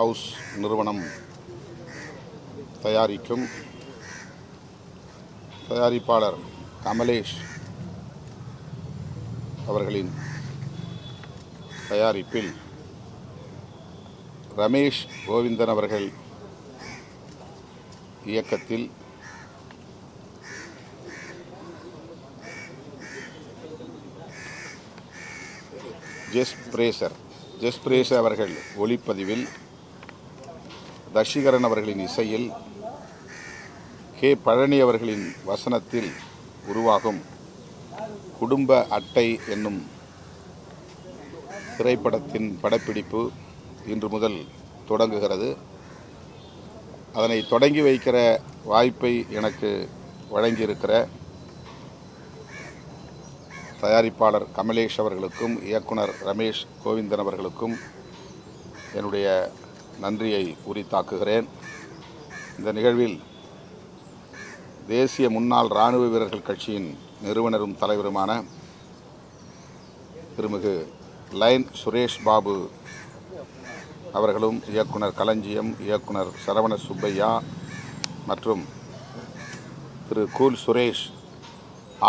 House நிறுவனம் தயாரிக்கும் தயாரிப்பாளர் கமலேஷ் அவர்களின் தயாரிப்பில் ரமேஷ் கோவிந்தன் அவர்கள் இயக்கத்தில் ஜெஸ் பிரேசர் ஜெஸ் பிரேசர் அவர்கள் ஒளிப்பதிவில் தஷிகரன் அவர்களின் இசையில் கே. பழனி அவர்களின் வசனத்தில் உருவாகும் குடும்ப அட்டை என்னும் திரைப்படத்தின் படப்பிடிப்பு இன்று முதல் தொடங்குகிறது. அதனை தொடங்கி வைக்கிற வாய்ப்பை எனக்கு வழங்கியிருக்கிற தயாரிப்பாளர் கமலேஷ் அவர்களுக்கும் இயக்குனர் ரமேஷ் கோவிந்தன் அவர்களுக்கும் என்னுடைய நன்றியை உரித்தாக்குகிறேன் இந்த நிகழ்வில் தேசிய முன்னாள் இராணுவ வீரர்கள் கட்சியின் நிறுவனரும் தலைவருமான திருமிகு லைன் சுரேஷ் பாபு அவர்களும் இயக்குனர் களஞ்சியம் இயக்குனர் சரவண சுப்பையா மற்றும் திரு கூல் சுரேஷ்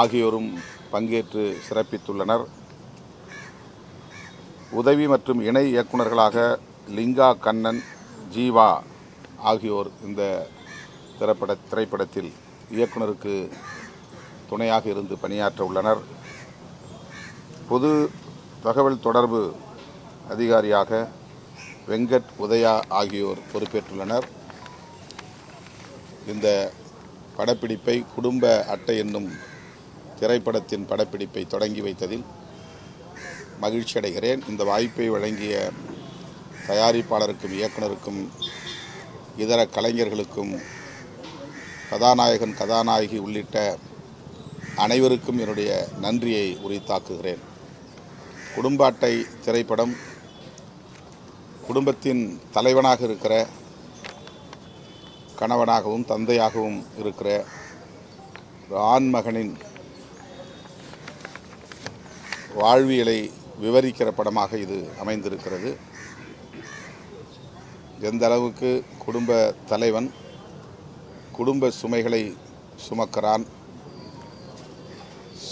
ஆகியோரும் பங்கேற்று சிறப்பித்துள்ளனர். உதவி மற்றும் இணை இயக்குநர்களாக லிங்கா கண்ணன் ஜீவா ஆகியோர் இந்த திரைப்பட திரைப்படத்தில் இயக்குனருக்கு துணையாக இருந்து பணியாற்ற உள்ளனர். பொது தகவல் தொடர்பு அதிகாரியாக வெங்கட் உதயா ஆகியோர் பொறுப்பேற்றுள்ளனர். இந்த படப்பிடிப்பை குடும்ப அட்டை என்னும் திரைப்படத்தின் படப்பிடிப்பை தொடங்கி வைத்ததில் மகிழ்ச்சி அடைகிறேன் இந்த வாய்ப்பை வழங்கிய தயாரிப்பாளருக்கும் இயக்குனருக்கும் இதர கலைஞர்களுக்கும் கதாநாயகன் கதாநாயகி உள்ளிட்ட அனைவருக்கும் என்னுடைய நன்றியை உரித்தாக்குகிறேன். குடும்ப அட்டை திரைப்படம் குடும்பத்தின் தலைவனாக இருக்கிற கணவனாகவும் தந்தையாகவும் இருக்கிற ஒரு ஆண்மகனின் வாழ்வியலை விவரிக்கிற படமாக இது அமைந்திருக்கிறது. எந்த அளவுக்கு குடும்ப தலைவன் குடும்ப சுமைகளை சுமக்கிறான்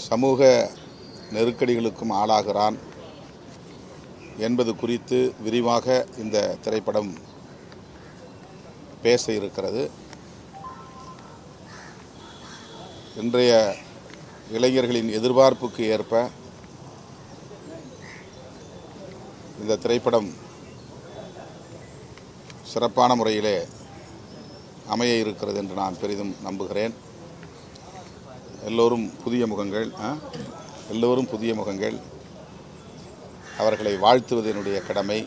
சமூக நெருக்கடிகளுக்கும் ஆளாகிறான் என்பது குறித்து விரிவாக இந்த திரைப்படம் பேச இருக்கிறது. இன்றைய இளைஞர்களின் எதிர்பார்ப்புக்கு ஏற்ப இந்த திரைப்படம் சிறப்பான முறையிலே அமைய இருக்கிறது என்று நான் பெரிதும் நம்புகிறேன். எல்லோரும் புதிய முகங்கள் எல்லோரும் புதிய முகங்கள். அவர்களை வாழ்த்துவது என்னுடைய கடமை.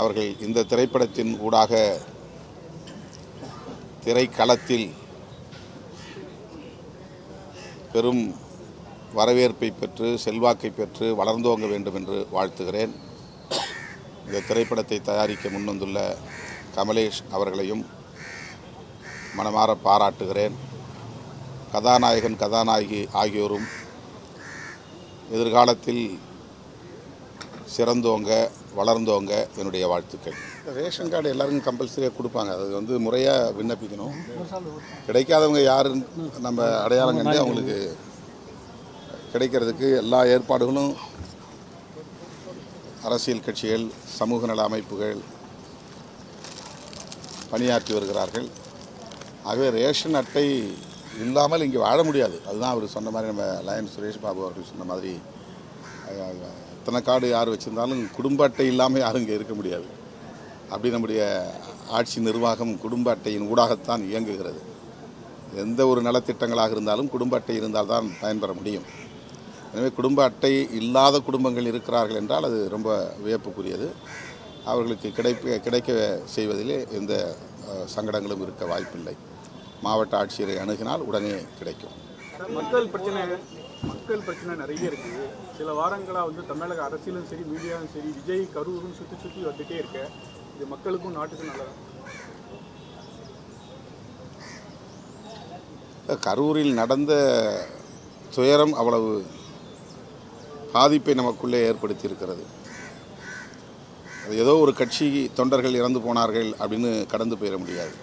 அவர்கள் இந்த திரைப்படத்தின் ஊடாக திரைக்களத்தில் பெரும் வரவேற்பை பெற்று செல்வாக்கை பெற்று வளர்ந்தோங்க வேண்டும் என்று வாழ்த்துகிறேன். இந்த திரைப்படத்தை தயாரிக்க முன்வந்துள்ள கமலேஷ் அவர்களையும் மனமாற பாராட்டுகிறேன். கதாநாயகன் கதாநாயகி ஆகியோரும் எதிர்காலத்தில் சிறந்தோங்க வளர்ந்தோங்க என்னுடைய வாழ்த்துக்கள். ரேஷன் கார்டு எல்லாருக்கும் கம்பல்சரியாக கொடுப்பாங்க. அது வந்து முறையாக விண்ணப்பிக்கணும். கிடைக்காதவங்க யாருன்னு நம்ம அடையாளம் கண்டு அவங்களுக்கு கிடைக்கிறதுக்கு எல்லா ஏற்பாடுகளும் அரசியல் கட்சிகள் சமூக நல அமைப்புகள் பணியாற்றி வருகிறார்கள். ஆகவே ரேஷன் அட்டை இல்லாமல் இங்கே வாழ முடியாது. அதுதான் அவர் சொன்ன மாதிரி நம்ம லயன் சுரேஷ் பாபு அவர்கள் சொன்ன மாதிரி அஹ், எத்தனை யார் வச்சுருந்தாலும் குடும்ப அட்டை இல்லாமல் யாரும் இங்கே இருக்க முடியாது. அப்படி நம்முடைய ஆட்சி நிர்வாகம் குடும்ப அட்டையின் ஊடாகத்தான் இயங்குகிறது. எந்த ஒரு நலத்திட்டங்களாக இருந்தாலும் குடும்ப அட்டை இருந்தால்தான் பயன்பெற முடியும். எனவே குடும்ப அட்டை இல்லாத குடும்பங்கள் இருக்கிறார்கள் என்றால் அது ரொம்ப வியப்புக்குரியது. அவர்களுக்கு கிடைப்ப கிடைக்க செய்வதிலே எந்த சங்கடங்களும் இருக்க வாய்ப்பில்லை. மாவட்ட ஆட்சியரை அணுகினால் உடனே கிடைக்கும். மக்கள் பிரச்சனை மக்கள் பிரச்சனை நிறைய இருக்கு. சில வாரங்களா வந்து தமிழக அரசியலும் சரி மீடியாவும் சரி விஜய் கரூரும் சுற்றி சுற்றி வந்துட்டே இருக்க. இது மக்களுக்கும் நாட்டுக்கும் நல்லதா. கரூரில் நடந்த துயரம் அவ்வளவு பாதிப்பை நமக்குள்ளே ஏற்படுத்தியிருக்கிறது. அது ஏதோ ஒரு கட்சி தொண்டர்கள் இறந்து போனார்கள் அப்படின்னு கடந்து போயிட முடியாது.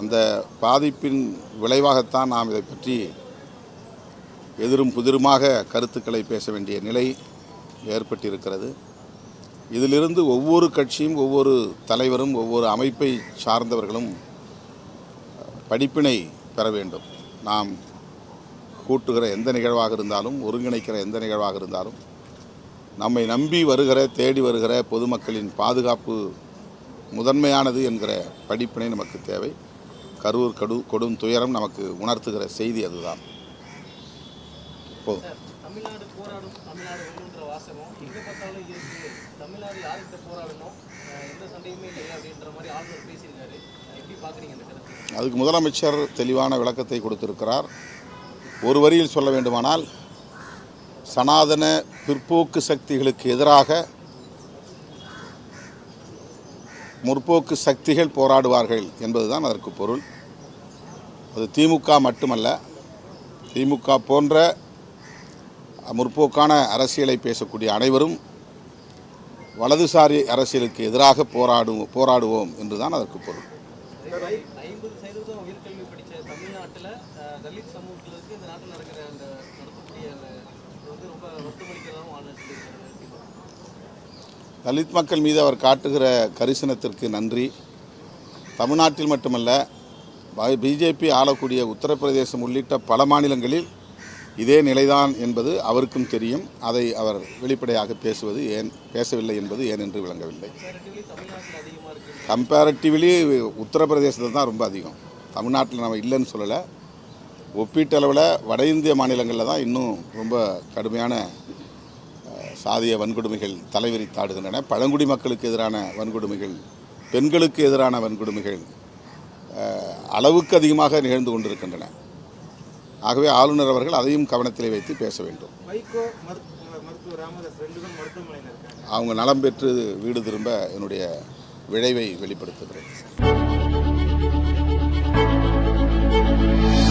அந்த பாதிப்பின் விளைவாகத்தான் நாம் இதை பற்றி எதிரும் புதிருமாக கருத்துக்களை பேச வேண்டிய நிலை ஏற்பட்டிருக்கிறது. இதிலிருந்து ஒவ்வொரு கட்சியும் ஒவ்வொரு தலைவரும் ஒவ்வொரு அமைப்பை சார்ந்தவர்களும் படிப்பினை பெற வேண்டும். நாம் கூட்டுகிற எந்த நிகழ்வாக இருந்தாலும் ஒருங்கிணைக்கிற எந்த நிகழ்வாக இருந்தாலும் நம்மை நம்பி வருகிற தேடி வருகிற பொதுமக்களின் பாதுகாப்பு முதன்மையானது என்கிற படிப்பினை நமக்கு தேவை. கரூர் கடு கொடும் துயரம் நமக்கு உணர்த்துகிற செய்தி அதுதான். போதும் அதுக்கு முதலமைச்சர் தெளிவான விளக்கத்தை கொடுத்திருக்கிறார். ஒரு வரியில் சொல்ல வேண்டுமானால் சனாதன பிற்போக்கு சக்திகளுக்கு எதிராக முற்போக்கு சக்திகள் போராடுவார்கள் என்பதுதான் அதற்கு பொருள். அது திமுக மட்டுமல்ல திமுக போன்ற முற்போக்கான அரசியலை பேசக்கூடிய அனைவரும் வலதுசாரி அரசியலுக்கு எதிராக போராடுவோம் போராடுவோம் என்றுதான் அதற்கு பொருள். அஹ், தலித் சமூகத்திற்கு இந்த நாட்டில் நடக்கிற அந்த இது வந்து ரொம்ப வருத்தமளிக்கிறதாகவும் ஆளுநர்? தலித் மக்கள் மீது அவர் காட்டுகிற கரிசனத்திற்கு நன்றி. தமிழ்நாட்டில் மட்டுமல்ல பிஜேபி ஆளக்கூடிய உத்தரப்பிரதேசம் உள்ளிட்ட பல மாநிலங்களில் இதே நிலைதான் என்பது அவருக்கும் தெரியும். அதை அவர் வெளிப்படையாக பேசுவது ஏன் பேசவில்லை என்பது ஏன் என்று விளங்கவில்லை. கம்பேரிட்டிவ்லி உத்தரப்பிரதேசத்தில் தான் ரொம்ப அதிகம். தமிழ்நாட்டில் நம்ம இல்லைன்னு சொல்லலை. ஒப்பீட்டளவில் வட இந்திய மாநிலங்களில் தான் இன்னும் ரொம்ப கடுமையான சாதிய வன்கொடுமைகள் தலைவிரித்தாடுகின்றன பழங்குடி மக்களுக்கு எதிரான வன்கொடுமைகள் பெண்களுக்கு எதிரான வன்கொடுமைகள் அளவுக்கு அதிகமாக நிகழ்ந்து கொண்டிருக்கின்றன. ஆகவே ஆளுநர் அவர்கள் அதையும் கவனத்திலே வைத்து பேச வேண்டும். அவங்க நலம் பெற்று வீடு திரும்ப என்னுடைய விழைவை வெளிப்படுத்துகிறேன். Música